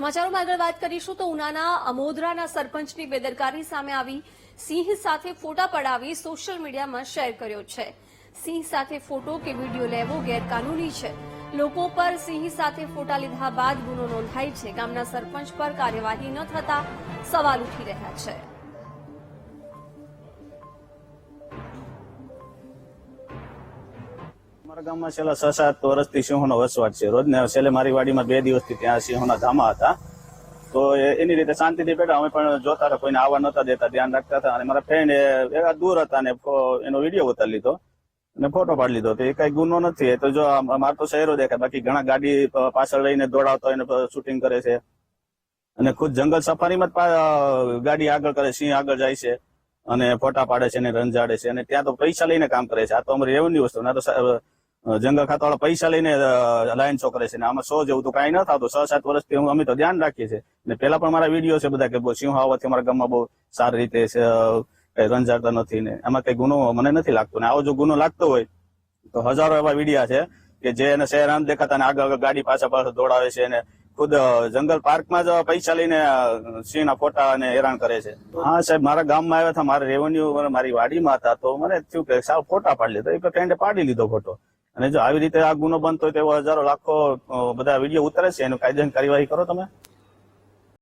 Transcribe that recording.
સમાચારોમાં આગળ વાત કરીશું તો ઉનાના અમોદરાના સરપંચની બેદરકારી સામે આવી સિંહ સાથે ફોટા પડાવી સોશિયલ મીડિયામાં શેર કર્યો છે. સિંહ સાથે ફોટો કે વીડિયો લેવો ગેરકાનૂની છે. લોકો પર સિંહ સાથે ફોટા લીધા બાદ ગુનો નોંધાય છે. ગામના સરપંચ પર કાર્યવાહી ન થતા સવાલ ઉઠી રહ્યા છે. અમારા ગામમાં છેલ્લા છ સાત વર્ષથી સિંહોનો વસવાટ છે. રોજ ને છેલ્લે મારી વાડીમાં બે દિવસથી ત્યાં સિંહોના ધામા હતા. તો એની રીતે શાંતિથી બેઠા. અમે પણ જોતા હતા, કોઈને આવવા નતા દેતા, ધ્યાન રાખતા હતા. અને મારા ફ્રેન્ડ એવા દૂર હતા ને એનો વીડિયો ઉતારી લીધો અને ફોટો પાડી લીધો. તો એ કઈ ગુનો નથી. તો જો મારે તો શહેરો દેખાય, બાકી ઘણા ગાડી પાછળ લઈને દોડાવતા એને શૂટિંગ કરે છે. અને ખુદ જંગલ સફારીમાં જ ગાડી આગળ કરે, સિંહ આગળ જાય છે અને ફોટા પાડે છે અને રંજાડે છે. અને ત્યાં તો પૈસા લઈને કામ કરે છે. આ તો અમારી રેવન્યુ વસ્તુ. ના તો જંગલ ખાતાવાળા પૈસા લઈને લાઈન શો કરે છે. ને આમાં સો જેવું તો કાંઈ ન થતું. છ સાત વર્ષથી અમે તો ધ્યાન રાખીએ છીએ. ને પેલા પણ મારા વીડિયો છે બધા કે સિંહ આવવાથી અમારા ગામમાં બહુ સારી રીતે કઈ રંજાડતા નથી ને. આમાં કઈ ગુનો મને નથી લાગતો. ને આવો જો ગુનો લાગતો હોય, તો હજારો એવા વિડીયા છે કે જે એને શહેર આમ દેખાતા ને આગળ ગાડી પાછા પાછળ દોડાવે છે અને ખુદ જંગલ પાર્કમાં જ પૈસા લઈને સિંહના ફોટા અને હેરાન કરે છે. હા, સાહેબ, મારા ગામમાં આવ્યા હતા. મારા રેવન્યુ મારી વાડીમાં હતા. તો મને થયું કે સાવ ફોટા પાડી લીધો. એ ફ્રેન્ડે પાડી લીધો ફોટો. અને જો આવી રીતે આ ગુનો બનતો હોય તો એવો હજારો લાખો બધા વીડિયો ઉતરે છે, એનું કાયદેસર કાર્યવાહી કરો તમે.